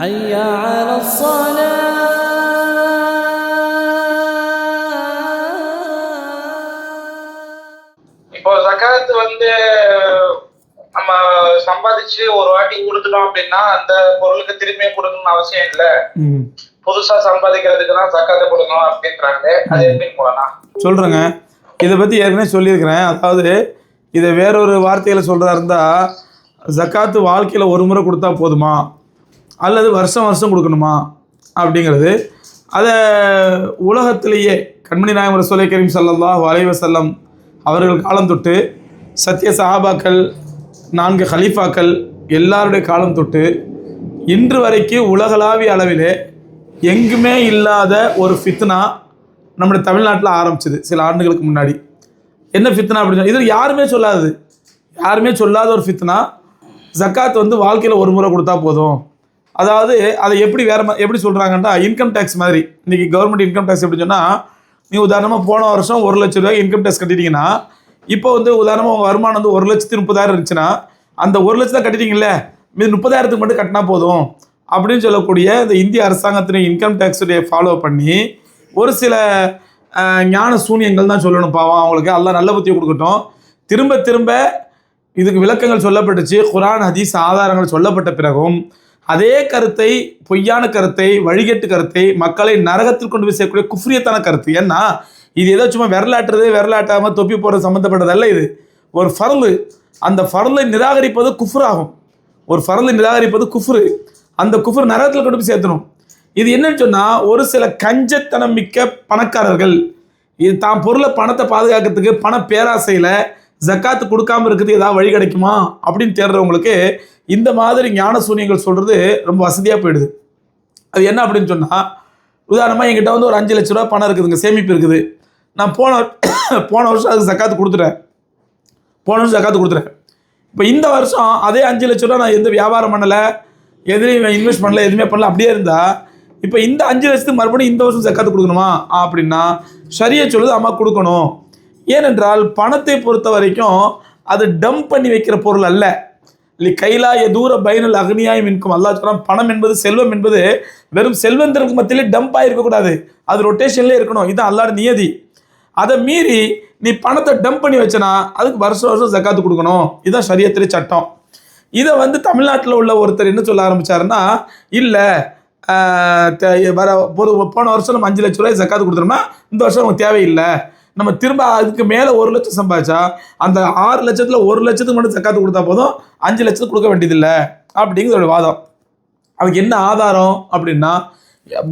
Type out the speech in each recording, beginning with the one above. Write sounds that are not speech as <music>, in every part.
حي على الصلاة இப்போ ஜகாத் வந்து நம்ம சம்பாதிச்சு ஒரு வாட்டி கொடுத்துட்டோம் அப்படின்னா அந்த பொருளுக்கு திரும்பி கொடுக்கணும்னு அவசியம் இல்ல ம் புதுசா சம்பாதிக்கிறதுக்கு தான் ஜக்காத்தை கொடுக்கணும் அப்படின்றாங்க அது எப்படி போலாம் சொல்கிறேங்க இதை பற்றி ஏற்கனவே சொல்லியிருக்கிறேன் அதாவது இதை வேறொரு வார்த்தையில் சொல்கிறதா இருந்தால் ஜக்காத்து வாழ்க்கையில் ஒரு முறை கொடுத்தா போதுமா அல்லது வருஷம் வருஷம் கொடுக்கணுமா? அப்படிங்கிறது. அதை உலகத்திலேயே கண்மணி நாயகம் ரசூலை கரீம் ஸல்லல்லாஹு அலைஹி அவர்கள் காலம் தொட்டு சத்திய சஹாபாக்கள் நான்கு ஹலீஃபாக்கள் எல்லாருடைய காலம் தொட்டு இன்று வரைக்கும் உலகளாவிய அளவிலே எங்குமே இல்லாத ஒரு ஃபித்னா நம்முடைய தமிழ்நாட்டில் ஆரம்பிச்சது சில ஆண்டுகளுக்கு முன்னாடி. என்ன ஃபித்னா அப்படின்னு இது யாருமே சொல்லாதது. யாருமே சொல்லாத ஒரு ஃபித்னா ஜக்காத் வந்து வாழ்க்கையில் ஒரு முறை கொடுத்தா போதும். அதாவது அதை எப்படி வேற எப்படி சொல்கிறாங்கன்னா இன்கம் டேக்ஸ் மாதிரி. இன்றைக்கி கவர்மெண்ட் இன்கம் டேக்ஸ் எப்படி சொன்னால் நீ உதாரணமாக போன வருஷம் ஒரு லட்ச ரூபாய் இன்கம் டேக்ஸ் கட்டிட்டீங்கன்னா இப்போ வந்து உதாரணமாக உங்கள் வருமானம் வந்து ஒரு லட்சத்தி முப்பதாயிரம் இருந்துச்சுன்னா அந்த ஒரு லட்சத்தை கட்டிட்டீங்கல்ல மீது முப்பதாயிரத்துக்கு மட்டும் கட்டினா போதும் அப்படின்னு சொல்லக்கூடிய இந்த இந்திய அரசாங்கத்தினுடைய இன்கம் டேக்ஸுடைய ஃபாலோ பண்ணி ஒரு சில ஞான சூனியங்கள் தான் சொல்லணும் பாவம். அவங்களுக்கு எல்லாம் நல்ல புத்தியை கொடுக்கட்டும். திரும்ப திரும்ப இதுக்கு விளக்கங்கள் சொல்லப்பட்டுச்சு. குரான் ஹதீஸ் ஆதாரங்கள் சொல்லப்பட்ட பிறகும் அதே கருத்தை பொய்யான கருத்தை வழிகட்டு கருத்தை மக்களை நரகத்தில் கொண்டு போய் சேர்க்கக்கூடிய குஃப்ரியத்தான கருத்து. ஏன்னா இது ஏதோ சும்மா விரலாட்டுறது விரலாட்டாமல் தொப்பி போடுறது சம்மந்தப்பட்டதல்ல இது. ஒரு ஃபரலு அந்த ஃபர்லை நிராகரிப்பது குஃப்ராகும். ஒரு ஃபரலை நிராகரிப்பது குஃப்ரு. அந்த குஃப்ரு நரகத்தில் கொண்டு போய் சேர்த்தணும். இது என்னன்னு சொன்னால் ஒரு சில கஞ்சத்தனம் மிக்க பணக்காரர்கள் இது தான் பொருளை பணத்தை பாதுகாக்கிறதுக்கு பண பேராசையில் ஜக்காத்து கொடுக்காம இருக்கிறது ஏதாவது வழி கிடைக்குமா? அப்படின்னு தேடுறவங்களுக்கு இந்த மாதிரி ஞான சூன்யங்கள் சொல்கிறது ரொம்ப வசதியாக போயிடுது. அது என்ன அப்படின்னு சொன்னால் உதாரணமாக என்கிட்ட வந்து ஒரு அஞ்சு லட்ச ரூபா பணம் இருக்குதுங்க சேமிப்பு இருக்குது. நான் போன <coughs> போன வருஷம் அதுக்கு ஜக்காத்து கொடுத்துட்டேன். போன வருஷம் ஜக்காத்து கொடுத்துட்டேன். இப்போ இந்த வருஷம் அதே அஞ்சு லட்ச ரூபா நான் எந்த வியாபாரம் பண்ணலை எதுலையும் இன்வெஸ்ட் பண்ணல எதுவுமே பண்ணல அப்படியே இருந்தால் இப்போ இந்த அஞ்சு லட்சத்துக்கு மறுபடியும் இந்த வருஷம் ஜக்காத்து கொடுக்கணுமா? அப்படின்னா சரியை சொல்லுது அம்மா கொடுக்கணும். ஏனென்றால் பணத்தை பொறுத்த வரைக்கும் அது டம்ப் பண்ணி வைக்கிற பொருள் அல்ல. இல்லை கைலாய தூர பயனல் அக்னியாயம் மின்கும் அல்லா சொல்றான் பணம் என்பது செல்வம் என்பது வெறும் செல்வந்தருக்கு மத்தியிலே டம்ப் ஆகிருக்கக்கூடாது அது ரொட்டேஷன்லேயே இருக்கணும். இதுதான் அல்லாட நியதி. அதை மீறி நீ பணத்தை டம்ப் பண்ணி வச்சனா அதுக்கு வருஷம் வருஷம் ஜக்காத்து கொடுக்கணும். இதுதான் சரியத்திலே சட்டம். இதை வந்து தமிழ்நாட்டில் உள்ள ஒருத்தர் என்ன சொல்ல ஆரம்பிச்சாருன்னா இல்லை வர ஒரு போன வருஷம் நம்ம அஞ்சு லட்ச ரூபாய் ஜக்காத்து கொடுத்துட்டோம்னா இந்த வருஷம் உங்களுக்கு தேவையில்லை. நம்ம திரும்ப அதுக்கு மேலே ஒரு லட்சம் சம்பாதிச்சா அந்த ஆறு லட்சத்தில் ஒரு லட்சத்துக்கு மட்டும் சக்காத்து கொடுத்தா போதும் அஞ்சு லட்சத்துக்கு கொடுக்க வேண்டியதில்லை அப்படிங்கிற ஒரு வாதம். அதுக்கு என்ன ஆதாரம் அப்படின்னா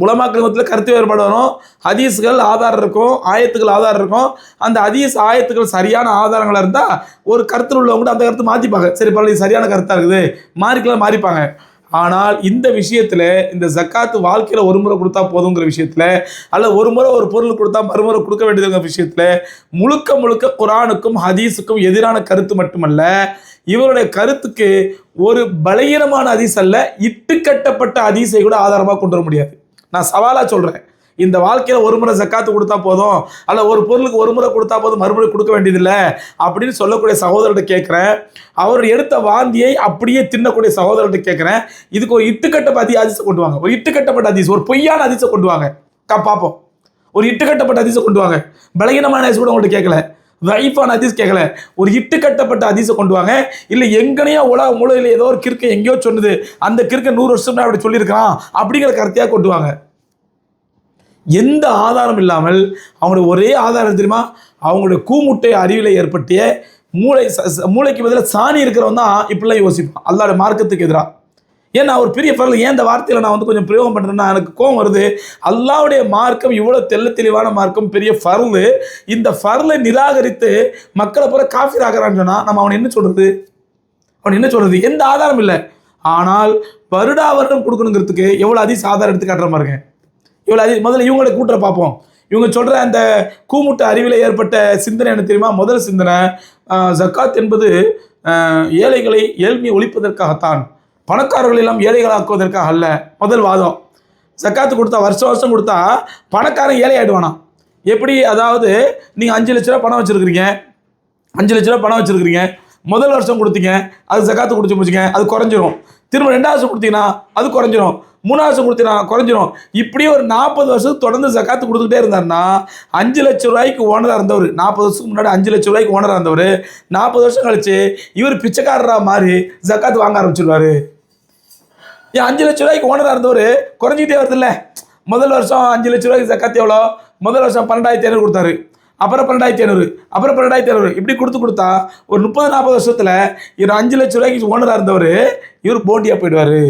புலமாக்கள் மத்தியில் கருத்து வேறுபாடு வரும். ஹதீஸ்கள் ஆதாரம் இருக்கும் ஆயத்துக்கள் ஆதாரம் இருக்கும். அந்த ஹதீஸ் ஆயத்துக்கள் சரியான ஆதாரங்களாக இருந்தால் ஒரு கருத்தில் உள்ளவங்க கூட அந்த கருத்து மாற்றிப்பாங்க சரி பரவாயில்ல சரியான கருத்தாக இருக்குது. மாறிக்கலாம் மாறிப்பாங்க. ஆனால் இந்த விஷயத்தில் இந்த ஜக்காத்து வாழ்க்கையில் ஒரு முறை கொடுத்தா போதுங்கிற விஷயத்தில் அல்ல ஒரு முறை ஒரு பொருள் கொடுத்தா மறுமுறை கொடுக்க வேண்டியதுங்கிற விஷயத்தில் முழுக்க முழுக்க குரானுக்கும் ஹதீஸுக்கும் எதிரான கருத்து மட்டுமல்ல இவருடைய கருத்துக்கு ஒரு பலகீனமான ஹதீஸ் அல்ல இட்டுக்கட்டப்பட்ட ஹதீஸை கூட ஆதாரமாக கொண்டு வர முடியாது. நான் சவாலாக சொல்கிறேன் இந்த வாழ்க்கையில் ஒரு முறை ஜக்காத்து கொடுத்தா போதும். அல்ல ஒரு பொருளுக்கு ஒரு முறை கொடுத்தா போதும் மறுபடியும் கொடுக்க வேண்டியதில்லை அப்படின்னு சொல்லக்கூடிய சகோதரர்கிட்ட கேட்குறேன். அவர் எடுத்த வாந்தியை அப்படியே தின்னக்கூடிய சகோதரர்கிட்ட கேட்குறேன். இதுக்கு ஒரு இட்டுக்கட்டப்பட்ட அதி அதிசை கொண்டு வாங்க. ஒரு இட்டுக்கட்டப்பட்ட அதிசை ஒரு பொய்யான அதிசை கொண்டு வாங்க. கா பார்ப்போம் ஒரு இட்டுக்கட்டப்பட்ட அதிசை கொண்டு வாங்க. பலகீனமான அதிசை கூட உங்கள்கிட்ட கேட்கல. வைஃபான அதிஸ் கேட்கல. ஒரு இட்டு கட்டப்பட்ட அதிசை கொண்டு வாங்க. இல்லை எங்கனையோ உலக மூலையில் ஏதோ ஒரு கிறுக்க எங்கேயோ சொன்னது அந்த கிறுக்க நூறு வருஷம் அப்படி சொல்லியிருக்கான் அப்படிங்கிற கருத்தையாக கொண்டு வாங்க. எந்த ஆதாரம் இல்லாமல் அவங்களுடைய ஒரே ஆதாரம் தெரியுமா? அவங்களுடைய கூமுட்டை அறிவில் ஏற்பட்டிய மூளை ச- மூளைக்கு பதிலாக சாணி இருக்கிறவன் தான் இப்படிலாம் யோசிப்பான். அல்லாட மார்க்கத்துக்கு எதிராக ஏன்னா ஒரு பெரிய பரவல் ஏன் இந்த வார்த்தையில் நான் வந்து கொஞ்சம் பிரயோகம் பண்ணுறேன்னா எனக்கு கோவம் வருது? அல்லாவுடைய மார்க்கம் இவ்வளோ தெல்ல தெளிவான மார்க்கம் பெரிய ஃபர்லு. இந்த ஃபர்லை நிராகரித்து மக்களை பூரா காஃபி ஆகிறான்னு சொன்னால் நம்ம அவன் என்ன சொல்கிறது அவன் என்ன சொல்கிறது எந்த ஆதாரம் இல்லை. ஆனால் வருடா வருடம் கொடுக்கணுங்கிறதுக்கு எவ்வளோ அதிக ஆதாரம் எடுத்து காட்டுற இருக்கேன். இவ்வளோ அதிக முதல்ல இவங்களை கூட்டுற பார்ப்போம். இவங்க சொல்கிற அந்த கூமுட்ட அறிவில் ஏற்பட்ட சிந்தனை என்ன தெரியுமா? முதல் சிந்தனை ஜக்காத் என்பது ஏழைகளை ஏழ்மையை ஒழிப்பதற்காகத்தான் பணக்காரர்கள் எல்லாம் ஏழைகளாக்குவதற்காக அல்ல முதல் வாதம். ஜக்காத்து கொடுத்தா வருஷம் வருஷம் கொடுத்தா பணக்காரன் ஏழை ஆகிடுவானா எப்படி? அதாவது நீங்கள் அஞ்சு லட்ச ரூபா பணம் வச்சுருக்கிறீங்க. அஞ்சு லட்ச ரூபா பணம் வச்சுருக்கிறீங்க. முதல் வருஷம் கொடுத்தீங்க அது ஜக்காத்து கொடுத்து முடிச்சுங்க அது குறைஞ்சிரும். திரும்ப ரெண்டாவது வருஷம் கொடுத்தீங்கன்னா அது குறைஞ்சிரும். மூணாவது வருஷம் கொடுத்தீங்கன்னா குறைஞ்சிரும். இப்படியே ஒரு நாற்பது வருஷத்துக்கு தொடர்ந்து ஜக்காத்து கொடுத்துக்கிட்டே இருந்தாருன்னா அஞ்சு லட்ச ரூபாய்க்கு ஓனராக இருந்தவர். நாற்பது வருஷத்துக்கு முன்னாடி அஞ்சு லட்ச ரூபாய்க்கு ஓனராக இருந்தவர். நாற்பது வருஷம் கழிச்சு இவர் பிச்சைக்காரராக மாறி ஜக்காத்து வாங்க ஆரம்பிச்சிருவார். ஏன் அஞ்சு லட்ச ரூபாய்க்கு ஓனராக இருந்தவர் குறைஞ்சிக்கிட்டே வருதுல்ல? முதல் வருஷம் அஞ்சு லட்ச ரூபாய்க்கு ஜக்காத்து எவ்வளோ? முதல் வருஷம் பன்னெண்டாயிரத்தி ஐநூறு கொடுத்தாரு. அப்புறம் பன்னெண்டாயிரத்தி ஐநூறு அப்புறம் பன்னெண்டாயிரத்தி ஐநூறு. இப்படி கொடுத்து கொடுத்தா ஒரு முப்பது நாற்பது வருஷத்தில் இவர் அஞ்சு லட்ச ரூபாய்க்கு ஓனராக இருந்தவர் இவர் போண்டியாக போயிடுவார்.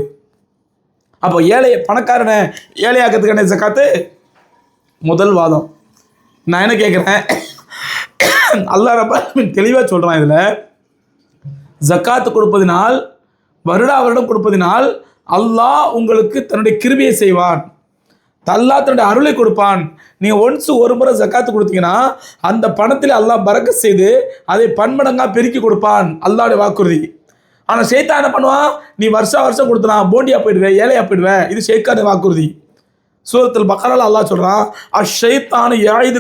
அப்போ ஏழை பணக்காரனை ஏழையாக்கிறதுக்கான ஜக்காத்து முதல் வாதம். நான் என்ன கேட்குறேன் அல்லா ரப்ப தெளிவாக சொல்கிறான் இதில். ஜக்காத்து கொடுப்பதினால் வருடா வருடம் கொடுப்பதினால் அல்லாஹ் உங்களுக்கு தன்னுடைய கிருபியை செய்வான். தல்லா தன்னுடைய அருளை கொடுப்பான். நீங்கள் ஒன்ஸ் ஒரு முறை ஜக்காத்து கொடுத்தீங்கன்னா அந்த பணத்தில் அல்லாஹ் பறக்க செய்து அதை பன்மடங்காக பெருக்கி கொடுப்பான் அல்லாவுடைய வாக்குறுதி. ஆனால் சேத்தா என்ன பண்ணுவான்? நீ வருஷா வருஷம் கொடுத்தனா போண்டியா போயிடுவேன் ஏழையா போயிடுவேன். இது ஷேக்கான வாக்குறுதி. சூரத்தில் பக்கரால் அல்லாஹ் சொல்கிறான் அஷைத்தான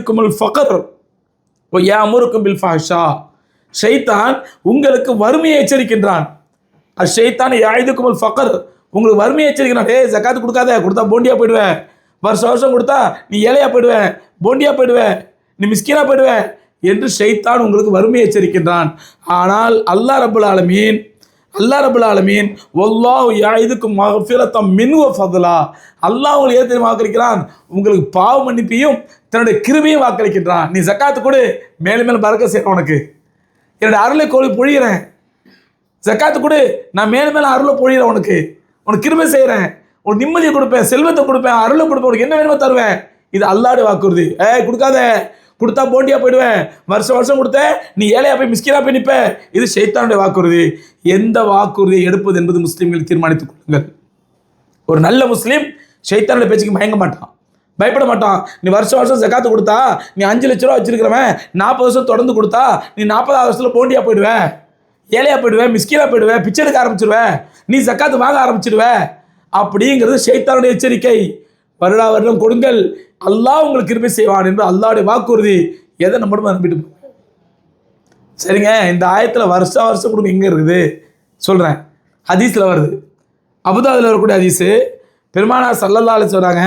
குமல் ஃபகர் ஏ அமுருக்கும் பில் ஃபாஷா ஷைத்தான் உங்களுக்கு வறுமையை எச்சரிக்கின்றான். அஷைத்தான் குமல் ஃபகர் உங்களுக்கு வறுமையை எச்சரிக்கிறான். ஏய் ஜக்காத்து கொடுக்காத கொடுத்தா போண்டியா போயிடுவேன். வருஷம் வருஷம் கொடுத்தா நீ ஏழையா போயிடுவேன் போண்டியா போயிடுவேன் நீ மிஸ்கீனா போயிடுவேன். என்று ஷைத்தான் உங்களுக்கு வறுமையை எச்சரிக்கின்றான். ஆனால் அல்லா ரபுல் ஆலமீன் அல்லா ரபுல் ஆலமீன் ஒல்லா யாயுதுக்கு மகஃபிரத்தம் மின்வ ஃபதுலா. அல்லாஹ் உங்களுக்கு ஏன் வாக்களிக்கிறான்? உங்களுக்கு பாவ மன்னிப்பையும் தன்னுடைய கிருபையும் வாக்களிக்கின்றான். நீ ஜக்காத்து கொடு மேலும் மேலும் பறக்க செய்யணும் உனக்கு. என்னுடைய அருளை கோழி பொழிகிறேன் ஜக்காத்து கொடு நான் மேலும் மேலும் அருளை பொழிகிறேன் உனக்கு. உனக்கு கிருமை செய்கிறேன் உனக்கு நிம்மதியை கொடுப்பேன் செல்வத்தை கொடுப்பேன் அருளை கொடுப்பேன். உனக்கு என்ன வேணுமோ தருவேன். இது அல்லாடு வாக்குறுதி. ஏய் கொடுக்காத. கொடுத்தா போண்டியா போயிடுவேன். வருஷம் வருஷம் கொடுத்த நீ ஏழையா போய் மிஸ்கினா போய் நிற்ப இது ஷைத்தானுடைய வாக்குறுதி. எந்த வாக்குறுதியை எடுப்பது என்பது முஸ்லீம்கள் தீர்மானித்துக் கொள்ளுங்கள். ஒரு நல்ல முஸ்லீம் ஷைத்தானுடைய பேச்சுக்கு மயங்க மாட்டான். பயப்பட மாட்டான். நீ வருஷம் வருஷம் ஜக்காத்து கொடுத்தா நீ அஞ்சு லட்ச ரூபா வச்சிருக்கிறவன் நாற்பது வருஷம் தொடர்ந்து கொடுத்தா நீ நாற்பதாவது வருஷத்துல போண்டியா போயிடுவேன். ஏழையா போயிடுவேன் மிஸ்கீனா போயிடுவேன் பிச்சை எடுக்க ஆரம்பிச்சிடுவேன் நீ ஜக்காத்து வாங்க ஆரம்பிச்சிடுவ அப்படிங்கிறது ஷைத்தானுடைய எச்சரிக்கை. வருடா வருடம் கொடுங்கள். அல்லாஹ் உங்களுக்கு கிருபை செய்வான் என்று அல்லாவுடைய வாக்குறுதி எதை நம்மளும் அனுப்பிட்டு சரிங்க இந்த ஆயத்தில் வருஷம் வருஷம் கொடுங்க எங்கே இருக்குது? சொல்கிறேன் ஹதீஸில் வருது. அபுதாபில் வரக்கூடிய ஹதீஸு பெருமானா சல்லல்லாஹு சொல்கிறாங்க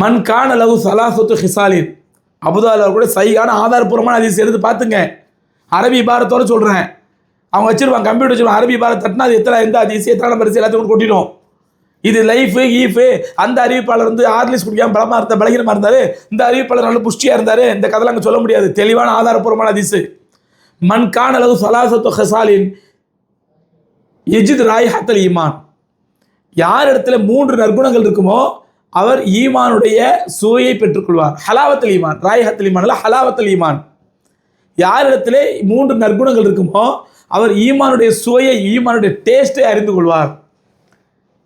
மண் காண லகு சலாசத்து ஹிசாலின். அபுதாபில் வரக்கூடிய சைகான ஆதாரபூர்வமான ஹதீஸ் எடுத்து பார்த்துங்க. அரபி பாரத்தோடு சொல்கிறேன் அவங்க வச்சுருவாங்க கம்ப்யூட்டர் வச்சுருவாங்க அரபி பாரத் தட்டினா அது எத்தனை எந்த ஹதீஸ் எத்தனை நம்பர் எல்லாத்தையும் கொண்டு கொட்டிடும். இது லைஃபு ஈஃபு அந்த அறிவிப்பாளர் வந்து ஆர்லிஸ் குடிக்காம பலமாக இருந்த பலகீனமாக இருந்தார். இந்த அறிவிப்பாளர் நல்ல புஷ்டியாக இருந்தார். இந்த கதையில் அங்கே சொல்ல முடியாது. தெளிவான ஆதாரப்பூர்வமான ஹதீஸு. மன் அளவு சலாசத்து ஹசாலின் எஜித் ராய் ஹத்தல் ஈமான். யார் இடத்துல மூன்று நற்குணங்கள் இருக்குமோ அவர் ஈமானுடைய சுவையை பெற்றுக்கொள்வார். ஹலாவத்தல் ஈமான் ராய் ஹத்தல் ஈமான் அல்ல ஹலாவத்தல் ஈமான். யார் இடத்துல மூன்று நற்குணங்கள் இருக்குமோ அவர் ஈமானுடைய சுவையை ஈமானுடைய டேஸ்ட்டை அறிந்து கொள்வார்.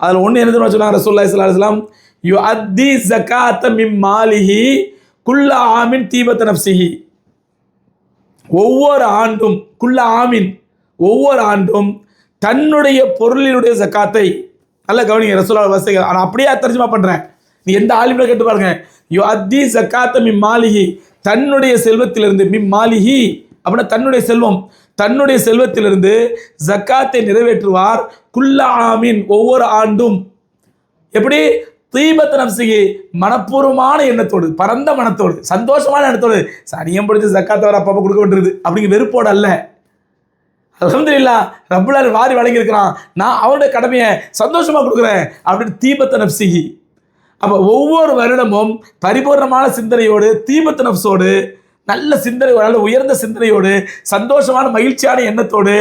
அதில் ஒன்று என்ன தெரியுமா சொன்னாங்க ரசூல்லா இஸ்லாம் யு அத்தி ஜக்காத்த மிம் மாலிஹி குல்ல ஆமின் தீபத்த நப்சிஹி ஒவ்வொரு ஆண்டும் குல்ல ஆமின் ஒவ்வொரு ஆண்டும் தன்னுடைய பொருளினுடைய ஜக்காத்தை நல்ல கவனிங்க ரசூலா வசதி ஆனால் அப்படியே தர்ஜமா பண்ணுறேன் நீ எந்த ஆலிமில் கேட்டு பாருங்க. யு அத்தி ஜக்காத்த மிம் மாலிஹி தன்னுடைய செல்வத்திலிருந்து மிம் மாலிஹி அப்படின்னா தன்னுடைய செல்வம். தன்னுடைய செல்வத்திலிருந்து ஜக்காத்தை நிறைவேற்றுவார். குல்லாமின் ஒவ்வொரு ஆண்டும். எப்படி? தீபத்த நப்சிகி மனப்பூர்வமான எண்ணத்தோடு பரந்த மனத்தோடு சந்தோஷமான எண்ணத்தோடு சனியம் பிடிச்சி ஜக்காத்தை வர அப்பப்போ கொடுக்க வேண்டியது அப்படிங்கிற வெறுப்போடு அல்ல. அலமதுல்லா ரப்புலார் வாரி வழங்கியிருக்கிறான். நான் அவனுடைய கடமையை சந்தோஷமாக கொடுக்குறேன் அப்படின்னு தீபத்த நப்சிகி அப்போ ஒவ்வொரு வருடமும் பரிபூர்ணமான சிந்தனையோடு தீபத்த நப்சோடு நல்ல சிந்தனை நல்ல உயர்ந்த சிந்தனையோடு சந்தோஷமான மகிழ்ச்சியான எண்ணத்தோடு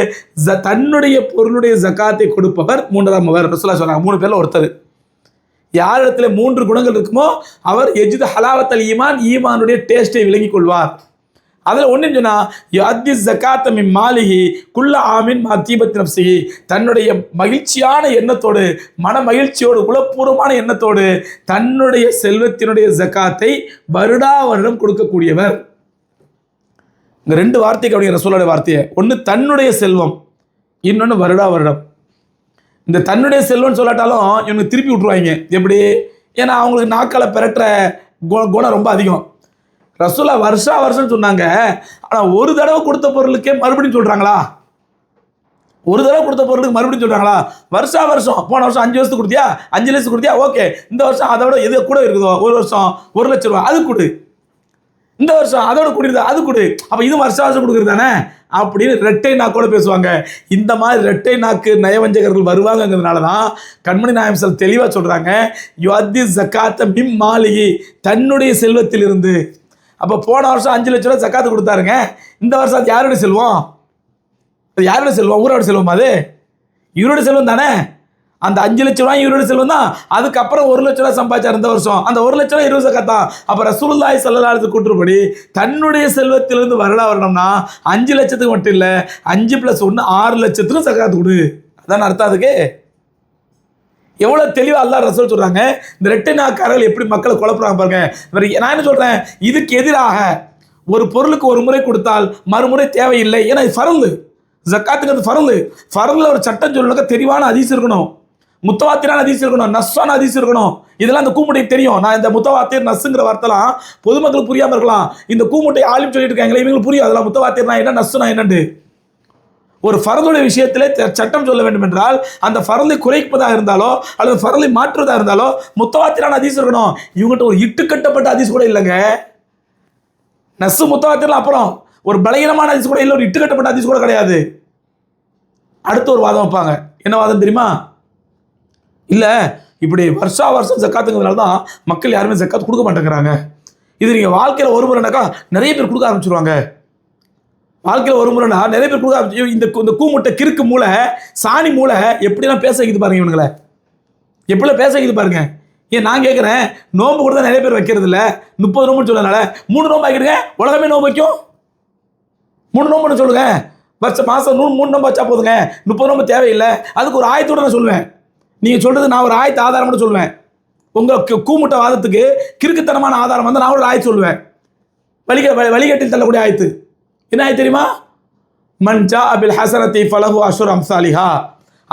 ஜ தன்னுடைய பொருளுடைய ஜக்காத்தை கொடுப்பவர் மூன்றாம் அவர். ரசூலா சொன்னாங்க. மூணு பேரில் ஒருத்தர். யார் இடத்துல மூன்று குணங்கள் இருக்குமோ அவர் எஜித் ஹலாவத்தல் ஈமான் ஈமானுடைய டேஸ்ட்டை விளங்கிக் கொள்வார். அதில் ஒன்று சொன்னால் யத்தி ஜக்காத்த மாளிகி குல்ல ஆமின் மா தீபத் நப்சிஹி. தன்னுடைய மகிழ்ச்சியான எண்ணத்தோடு மன மகிழ்ச்சியோடு உளப்பூர்வமான எண்ணத்தோடு தன்னுடைய செல்வத்தினுடைய ஜக்காத்தை வருடா வருடம் கொடுக்கக்கூடியவர். இந்த ரெண்டு வார்த்தைக்கு அப்படிங்கிற ரசூலோட வார்த்தையை. ஒன்று தன்னுடைய செல்வம் இன்னொன்று வருடா வருடம். இந்த தன்னுடைய செல்வம்னு சொல்லாட்டாலும் இவனுக்கு திருப்பி விட்ருவாங்க எப்படி? ஏன்னா அவங்களுக்கு நாக்களை பிறட்டுற கு- குணம் ரொம்ப அதிகம். ரசூலா வருஷா வருஷம்னு சொன்னாங்க. ஆனால் ஒரு தடவை கொடுத்த பொருளுக்கே மறுபடியும் சொல்கிறாங்களா ஒரு தடவை கொடுத்த பொருளுக்கு மறுபடியும் சொல்கிறாங்களா வருஷா வருஷம் போன வருஷம் அஞ்சு வருஷத்துக்கு கொடுத்தியா? அஞ்சு லட்சம் கொடுத்தியா? ஓகே. இந்த வருஷம் அதை விட எது கூட இருக்குதோ? ஒரு வருஷம் ஒரு லட்ச ரூபா அது கொடு. இந்த வருஷம் அதோட கொடுக்குறது அது கொடு. அப்போ இது வருஷம் வருஷம் கொடுக்குறது தானே? அப்படின்னு ரெட்டை நாக்கோட பேசுவாங்க. இந்த மாதிரி ரெட்டை நாக்கு நயவஞ்சகர்கள் வருவாங்கங்கிறதுனால தான் கண்மணி நாயம் சார் தெளிவாக சொல்கிறாங்க யுவத்தி ஜக்காத்த மிம் மாளிகை தன்னுடைய செல்வத்திலிருந்து. அப்போ போன வருஷம் அஞ்சு லட்ச ரூபா ஜக்காத்து கொடுத்தாருங்க. இந்த வருஷம் அது யாரோட செல்வம்? அது யாரோட செல்வம்? ஊரோட செல்வம் அது? இவரோட செல்வம் தானே? அந்த அஞ்சு லட்ச ரூபாய் இருபது செல்வம் தான். அதுக்கப்புறம் ஒரு லட்ச ரூபா சம்பாதிச்சார் இந்த வருஷம். அந்த ஒரு லட்ச ரூபா இருபது சக்கத்தான் அப்போ ரசூலுல்லாஹி ஸல்லல்லாஹு கூற்றுப்படி தன்னுடைய செல்வத்திலிருந்து வருடா வரணும்னா அஞ்சு லட்சத்துக்கு மட்டும் இல்லை அஞ்சு ப்ளஸ் ஒன்று ஆறு லட்சத்துக்கும் சக்காத்து கொடு. அதான் அர்த்தம் அதுக்கு. எவ்வளோ தெளிவாக அல்லாஹ் ரசூல் சொல்கிறாங்க இந்த ரெட்டை நாக்காரர்கள் எப்படி மக்களை குழப்புறாங்க பாருங்க. நான் என்ன சொல்கிறேன் இதுக்கு எதிராக ஒரு பொருளுக்கு ஒரு முறை கொடுத்தால் மறுமுறை தேவையில்லை. ஏன்னா இது ஃபரந்து ஜக்காத்துங்கிறது ஃபரந்து ஃபரந்தில் ஒரு சட்டம் சொல்லணுக்க தெளிவான அதிசம் இருக்கணும். முத்தவாத்திரான அதிசயம் இருக்கணும் நஸ்ஸான அதிசயம் இருக்கணும். இதெல்லாம் இந்த கூமுட்டைக்கு தெரியும். நான் இந்த முத்தவாத்தியர் நஸ்ஸுங்கிற வார்த்தைலாம் பொதுமக்களுக்கு புரியாமல் இருக்கலாம். இந்த கூமுட்டை ஆளும் சொல்லிட்டு இருக்காங்களே இவங்களுக்கு புரியும். அதெல்லாம் முத்தவாத்தியர்னா என்ன நஸ்ஸுனா என்னண்டு? ஒரு ஃபரதுடைய விஷயத்திலே சட்டம் சொல்ல வேண்டும் என்றால் அந்த ஃபரலை குறைப்பதாக இருந்தாலோ அல்லது ஃபரலை மாற்றுவதாக இருந்தாலோ முத்தவாத்திரான அதிசயம் இருக்கணும். இவங்ககிட்ட ஒரு இட்டுக்கட்டப்பட்ட அதிசயம் கூட இல்லைங்க. நஸ்ஸு முத்தவாத்திரம் அப்புறம் ஒரு பலகீனமான அதிசயம் கூட இல்லை ஒரு இட்டுக்கட்டப்பட்ட அதிசயம் கூட கிடையாது. அடுத்து ஒரு வாதம் வைப்பாங்க. என்ன வாதம் தெரியுமா? இல்லை இப்படி வருஷா வருஷம் ஜக்காத்துங்கிறதுனால தான் மக்கள் யாருமே ஜக்காத்து கொடுக்க மாட்டேங்கிறாங்க. இது நீங்கள் வாழ்க்கையில் ஒரு முறைனாக்கா நிறைய பேர் கொடுக்க ஆரம்பிச்சிருவாங்க. வாழ்க்கையில் ஒரு முறைனா நிறைய பேர் கொடுக்க ஆரம்பிச்சு இந்த இந்த கூமுட்டை கிறுக்கு மூளை சாணி மூளை எப்படிலாம் பேச வைக்குது பாருங்க இவனுங்களை. எப்படிலாம் பேச வைக்குது பாருங்க. ஏன் நான் கேட்குறேன் நோன்பு கூட தான் நிறைய பேர் வைக்கிறது இல்லை. முப்பது நோம்புன்னு சொல்லனால மூணு நோம்பு வைக்கிறீங்க உலகமே நோம்பு வைக்கும். மூணு நோம்புன்னு சொல்லுங்க. வருஷம் மாதம் நூறு மூணு நோம்பு வச்சா போதுங்க. முப்பது நோம்பு தேவையில்லை. அதுக்கு ஒரு ஆயத்தோட நான் சொல்லுவேன் நீங்கள் சொல்கிறது நான் ஒரு ஆயத்த ஆதாரம்னு சொல்லுவேன். உங்கள் கூமுட்ட வாதத்துக்கு கிறுக்குத்தனமான ஆதாரம் வந்து நான் ஒரு ஆயத்து சொல்லுவேன். வழிக வ- வழிகட்டில் தள்ளக்கூடிய ஆயத்து. என்ன ஆயத்து தெரியுமா? மன்ஜா அபில் ஹசனத்தி ஃபலஹு அஷுர் அம்சாலிஹா.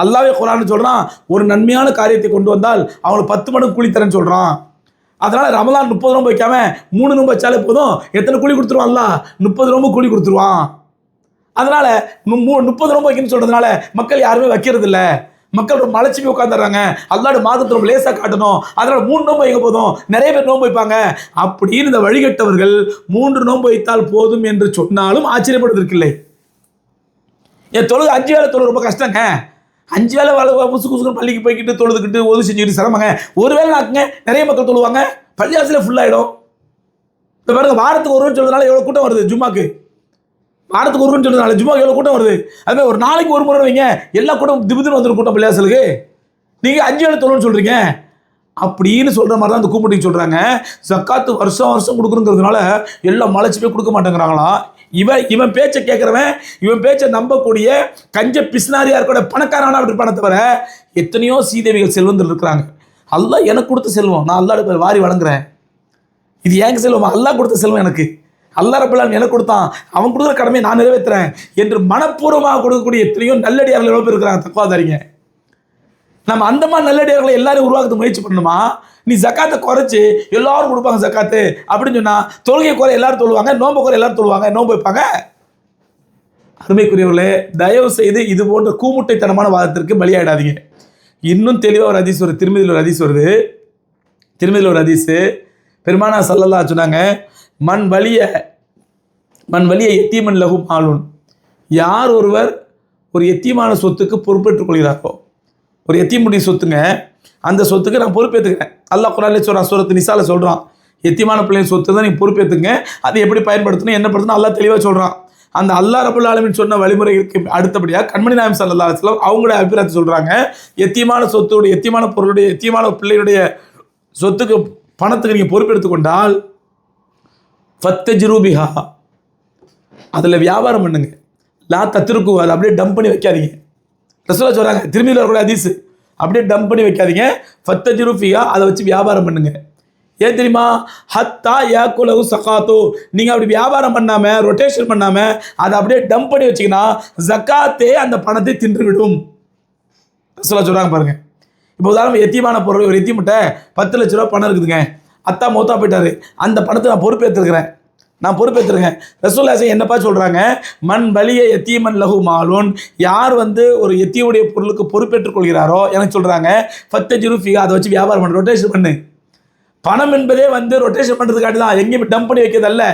அல்லாவே குரான் சொல்கிறான் ஒரு நன்மையான காரியத்தை கொண்டு வந்தால் அவனுக்கு பத்து மடங்கு கூலி தரேன்னு சொல்கிறான் அதனால் ரமலான் முப்பது ரூபா வைக்காம மூணு ரூபா வச்சாலே போதும். எத்தனை கூலி கொடுத்துருவான் முப்பது ரூபா கூலி கொடுத்துருவான். அதனால் முப்பது ரூபா வைக்கணும்னு சொல்கிறதுனால மக்கள் யாருமே வைக்கிறது இல்லை மக்கள் ரொம்ப மலைச்சி உட்காந்துடுறாங்க அல்லாடு மாதத்தை ரொம்ப லேசாக காட்டணும். அதனால் மூணு நோம்பு வைக்க போதும். நிறைய பேர் நோன்பு வைப்பாங்க. அப்படின்னு இந்த வழிகட்டவர்கள் மூன்று நோன்பு வைத்தால் போதும் என்று சொன்னாலும் ஆச்சரியப்படுவதற்கில்லை. என் தொழுது அஞ்சு வேலை தொழுது ரொம்ப கஷ்டங்க. அஞ்சு வேலை வேலை புசு குசுக்கு பள்ளிக்கு போய்கிட்டு தொழுதுக்கிட்டு ஒது செஞ்சுக்கிட்டு சிரமங்க. ஒரு வேளை நாக்குங்க. நிறைய மக்கள் தொழுவாங்க. பள்ளியாசில் ஃபுல்லாகிடும் இப்போ பாருங்க வாரத்துக்கு ஒருவன் சொல்றதுனால எவ்வளோ கூட்டம் வருது ஜும்மாக்கு? வாரத்துக்கு ஒருன்னு சொல்லுது நாலு ஜும்மாக்கு எவ்வளோ கூட்டம் வருது? அதுமாதிரி ஒரு நாளைக்கு ஒரு முறை வைங்க. எல்லா கூட்டம் திபுதின்னு வந்துடும் கூட்டம் பிள்ளையாசலுக்கு நீங்கள் அஞ்சு ஏழு தொழுன்னு சொல்கிறீங்க அப்படின்னு சொல்கிற மாதிரி தான் அந்த கூப்பிட்டு சொல்கிறாங்க சக்காத்து வருஷம் வருஷம் கொடுக்குறங்கிறதுனால எல்லாம் மலைச்சு போய் கொடுக்க மாட்டேங்கிறாங்களாம் இவன் இவன் பேச்சை கேட்குறவன் இவன் பேச்சை நம்பக்கூடிய கஞ்ச பிஸ்னாரியார் கூட பணக்காரனா அப்படி பணத்தை தவிர எத்தனையோ சீதேவிகள் செல்வந்தர் இருக்கிறாங்க. அல்லா எனக்கு கொடுத்த செல்வம். நான் அல்லாட பேர் வாரி வழங்குறேன். இது ஏங்க செல்வம்? அல்லா கொடுத்த செல்வம் எனக்கு. அல்லாஹ் ரப்பலாம் எனக்கு கொடுத்தான். அவன் கொடுக்குற கடமையை நான் நிறைவேற்றுறேன் என்று மனப்பூர்வமாக கொடுக்கக்கூடிய எத்தனையோ நல்லடியார்கள் எவ்வளோ பேர் இருக்கிறாங்க. தக்குவாதாரிங்க நம்ம அந்த மாதிரி நல்லடியார்களை எல்லாரும் உருவாக்க முயற்சி பண்ணணுமா? நீ ஜக்காத்தை குறைச்சி எல்லாரும் கொடுப்பாங்க ஜக்காத்து. அப்படின்னு சொன்னால் தொழுகை குறை எல்லாரும் தொழுவாங்க நோம்பு குறை எல்லாரும் தொழுவாங்க நோன்பு வைப்பாங்க. அருமைக்குரியவர்களே தயவு செய்து இது போன்ற கூமுட்டைத்தனமான வாதத்திற்கு பலியாயிடாதீங்க. இன்னும் தெளிவாக ஒரு ஹதீஸ் வருது. திருமதியில் ஒரு ஹதீஸ் வருது. திருமதியில் ஒரு ஹதீஸு. பெருமானா சல்லல்லா சொன்னாங்க மண் வலிய மண் வலிய எத்தீமன் லகும் ஆளுன் யார் ஒருவர் ஒரு எத்தியமான சொத்துக்கு பொறுப்பேற்றுக் கொள்கிறாரோ ஒரு எத்தியமுடைய சொத்துங்க அந்த சொத்துக்கு நான் பொறுப்பேற்றுக்கிறேன். அல்லாஹ் குரானே சொல்கிறான் சூரத்து நிசால சொல்கிறான் எத்தியமான பிள்ளைங்க சொத்து தான் நீங்கள் பொறுப்பேற்றுங்க அதை எப்படி பயன்படுத்தணும் என்ன படுத்தணும் அல்லா தெளிவாக சொல்கிறான் அந்த அல்லா ரபுல் ஆலமின் சொன்ன வழிமுறைக்கு அடுத்தபடியாக கண்மணி நாயம் சல்லா அலுவலாம் அவங்களுடைய அபிப்பிராயத்தை சொல்கிறாங்க எத்தியமான சொத்துடைய எத்தியமான பொருளுடைய எத்தியமான பிள்ளையுடைய சொத்துக்கு பணத்துக்கு நீங்கள் பொறுப்பெடுத்து கொண்டால் அதில் வியாபாரம் பண்ணுங்க. லா தத்திருக்கு அதை அப்படியே டம்ப் பண்ணி வைக்காதீங்க. ரசோலா சொல்கிறாங்க திரும்பியில் வரக்கூடிய ஹதீஸ். அப்படியே டம்ப் பண்ணி வைக்காதீங்க. ஃபத்தஜ்ரூஃபியா அதை வச்சு வியாபாரம் பண்ணுங்க. ஏன் தெரியுமா? ஹத்தா யாக்குலகு சகாத்தோ. நீங்கள் அப்படி வியாபாரம் பண்ணாமல் ரொட்டேஷன் பண்ணாமல் அதை அப்படியே டம்ப் பண்ணி வச்சிங்கன்னா ஜக்காத்தே அந்த பணத்தை தின்றுவிடும். ரசூலா சொல்கிறாங்க பாருங்கள் இப்போ உதாரணம் எத்தியமான பொருள் ஒரு எத்தி முட்டை பத்து லட்ச ரூபா பணம் இருக்குதுங்க. அத்தா மௌத்தா போயிட்டாரு. அந்த பணத்தை நான் பொறுப்பேற்றுக்கிறேன் நான் பொறுப்பேற்றுருங்க ரசூல்லாசன் என்னப்பா சொல்கிறாங்க மண் பலிய எத்தீமன் லகு மாலூன். யார் வந்து ஒரு எத்தியுடைய பொருளுக்கு பொறுப்பேற்றுக் கொள்கிறாரோ எனக்கு சொல்கிறாங்க ஃபத்தஜிரு ஃபிகா அதை வச்சு வியாபாரம் பண்ணு ரொட்டேஷன் பண்ணு. பணம் என்பதே வந்து ரொட்டேஷன் பண்ணுறதுக்காட்டி தான். எங்கேயும் டம்ப் பண்ணி வைக்கிறதல்ல.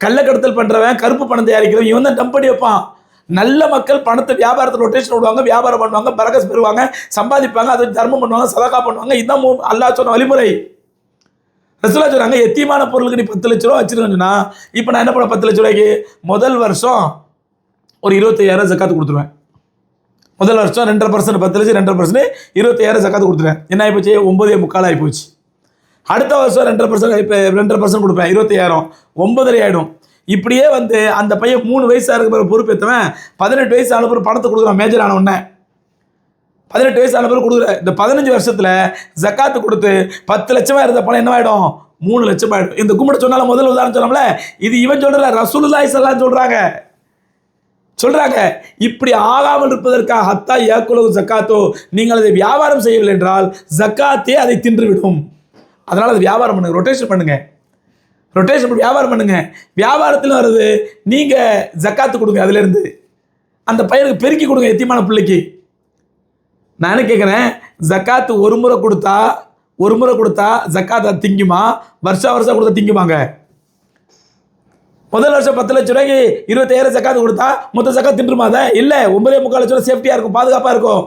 கள்ளக்கடத்தல் பண்ணுறவன் கருப்பு பணம் தயாரிக்கிறவன் இவன் தான் டம்ப் பண்ணி வைப்பான். நல்ல மக்கள் பணத்தை வியாபாரத்தில் ரொட்டேஷன் விடுவாங்க வியாபாரம் பண்ணுவாங்க பரகஸ் பெறுவாங்க சம்பாதிப்பாங்க அதை தர்மம் பண்ணுவாங்க சதகா பண்ணுவாங்க. இதுதான் அல்லா சொன்ன வழிமுறை. ரசூலா சொல்கிறாங்க எத்தியமான பொருளுக்கு நீ பத்து லட்ச ரூபா வச்சிருக்கேன்னா இப்போ நான் என்ன பண்ண பத்து லட்ச ரூபாய்க்கு முதல் வருஷம் ஒரு இருபத்தையாயிரம் ஜக்காத்து கொடுத்துருவேன். முதல் வருஷம் ரெண்டரை பர்சன்ட் பத்து லட்சம் ரெண்டரை பர்சன்ட் இருபத்தையாயிரம் ஜக்காத்து கொடுத்துருவேன். என்ன ஆகிப்போச்சு ஒம்பதே முக்கால் ஆகிப்போச்சு அடுத்த வருஷம் ரெண்டரை பர்சன்ட் இப்போ ரெண்டரை பர்சன்ட் கொடுப்பேன் இருபத்தையாயிரம். ஒன்பதரை ஆகிடும் இப்படியே வந்து அந்த பையன் மூணு வயசாக இருக்கிற பொறுப்பேற்றவன் பதினெட்டு வயசு ஆன பணத்தை கொடுக்குறான் மேஜர் ஆன உடனே. பதினெட்டு வயசு ஆன பிறகு கொடுக்குற. இந்த பதினஞ்சு வருஷத்தில் ஜக்காத்து கொடுத்து பத்து லட்சமாக இருந்த பணம் என்னவாயிடும்? மூணு லட்சம் ஆயிடும் இந்த கும்பிட சொன்னால முதல் உதாரணம் சொன்னோம்ல இது இவன் சொல்ற ரசூலுல்லாய் ஸல்லல்லாஹு சொல்றாங்க. சொல்றாங்க. இப்படி ஆகாமல் இருப்பதற்காக ஹத்தா ஏக்குலகு ஜக்காத்தோ நீங்கள் அதை வியாபாரம் செய்யவில்லை என்றால் ஜக்காத்தே அதை தின்றுவிடும். அதனால் அதை வியாபாரம் பண்ணுங்க. ரொட்டேஷன் பண்ணுங்க. ரொட்டேஷன் பண்ணி வியாபாரம் பண்ணுங்க. வியாபாரத்தில் வருது நீங்க ஜக்காத்து கொடுங்க அதுலேருந்து அந்த பையனுக்கு பெருக்கி கொடுங்க எத்தியமான பிள்ளைக்கு. நான் என்ன கேட்குறேன் ஜக்காத்து ஒரு முறை கொடுத்தா ஒரு முறை கொடுத்தா ஜக்காத் அது திங்குமா? வருஷா வருஷம் கொடுத்தா திங்குமாங்க? முதல் வருஷம் பத்து லட்ச ரூபாய்க்கு இருபத்தாயிரம் ஜக்காத்து கொடுத்தா மொத்த ஜக்காத் தின்றுமா அதை? இல்லை ஒன்பதே முக்கால் லட்ச ரூபா சேஃப்டியாக இருக்கும் பாதுகாப்பாக இருக்கும்.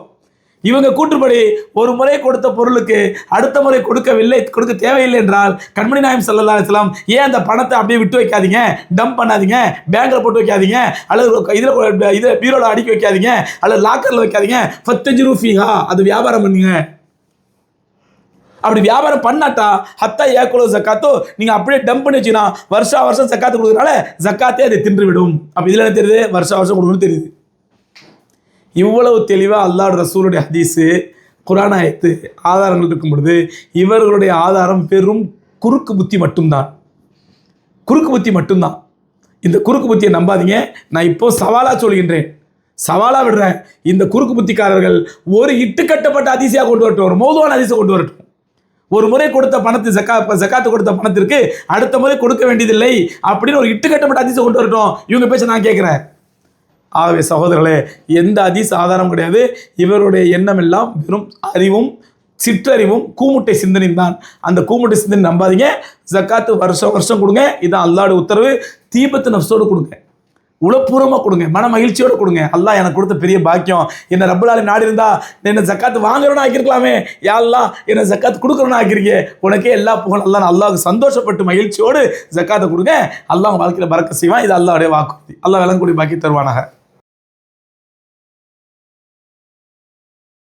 இவங்க கூற்றுப்படி ஒரு முறை கொடுத்த பொருளுக்கு அடுத்த முறை கொடுக்கவில்லை கொடுக்க தேவையில்லை என்றால் கண்மணி நாயம் சல்லல்லா அலிஸ்லாம் ஏன் அந்த பணத்தை அப்படியே விட்டு வைக்காதீங்க? டம்ப் பண்ணாதீங்க. பேங்க்ல போட்டு வைக்காதீங்க. அல்லது இதில் இதில் பீரோவில் அடுக்கி வைக்காதீங்க. அல்லது லாக்கரில் வைக்காதீங்க. பத்தஞ்சு ரூஃபியா அது வியாபாரம் பண்ணுங்க. அப்படி வியாபாரம் பண்ணாட்டா ஹத்தா ஏக்குலோ ஜக்காத்தோ நீங்கள் அப்படியே டம்ப் பண்ணி வச்சுன்னா வருஷா வருஷம் ஜக்காத்து கொடுக்குறதுனால ஜக்காத்தே அதை தின்று விடும் அப்போ இதில் என்ன தெரியுது? வருஷா வருஷம் கொடுக்கணும்னு தெரியுது. இவ்வளவு தெளிவாக அல்லாஹ் ரசூலுடைய ஹதீஸு குரான் ஆயத்து ஆதாரங்கள் இருக்கும் பொழுது இவர்களுடைய ஆதாரம் வெறும் குறுக்கு புத்தி மட்டும்தான். குறுக்கு புத்தி மட்டும்தான். இந்த குறுக்கு புத்தியை நம்பாதீங்க. நான் இப்போ சவாலாக சொல்கின்றேன். சவாலாக விடுறேன். இந்த குறுக்கு புத்திக்காரர்கள் ஒரு இட்டு கட்டப்பட்ட அதிசயாக கொண்டு வரட்டும். ஒரு மோதுவான அதிசயம் கொண்டு வரட்டும். ஒரு முறை கொடுத்த பணத்து ஜக்கா ஜக்காத்து கொடுத்த பணத்திற்கு அடுத்த முறை கொடுக்க வேண்டியதில்லை அப்படின்னு ஒரு இட்டு கட்டப்பட்ட அதிசயம் கொண்டு வரட்டும். இவங்க பேச்ச நான் கேட்குறேன். ஆகவே சகோதரர்களே எந்த அதி சாதாரணம் கிடையாது. இவருடைய எண்ணம் எல்லாம் வெறும் அறிவும் சிற்றறிவும் கூமுட்டை சிந்தனையும் தான். அந்த கூமுட்டை சிந்தனை நம்பாதீங்க. ஜக்காத்து வருஷம் வருஷம் கொடுங்க. இதான் அல்லாஹ்வுடைய உத்தரவு. தீபத்து நப்சோடு கொடுங்க. உளப்பூர்வமாக கொடுங்க. மன மகிழ்ச்சியோடு கொடுங்க. அல்லாஹ் எனக்கு கொடுத்த பெரிய பாக்கியம். என்ன ரப்பலாலி நாடு இருந்தா என்ன ஜக்காத்து வாங்குறோன்னு ஆக்கியிருக்கலாமே. யாரெல்லாம் என்ன ஜக்காத்து கொடுக்குறோன்னு ஆக்கிருக்கே உனக்கே எல்லா புகழ் அல்லாஹ். அல்லாவுக்கு சந்தோஷப்பட்டு மகிழ்ச்சியோடு ஜக்காத்தை கொடுங்க. அல்லாஹ் வாழ்க்கையில் பறக்க செய்வான். இது அல்லாவுடைய வாக்குறுதி. அல்லா விளங்கக்கூடிய பாக்கி தருவானாக.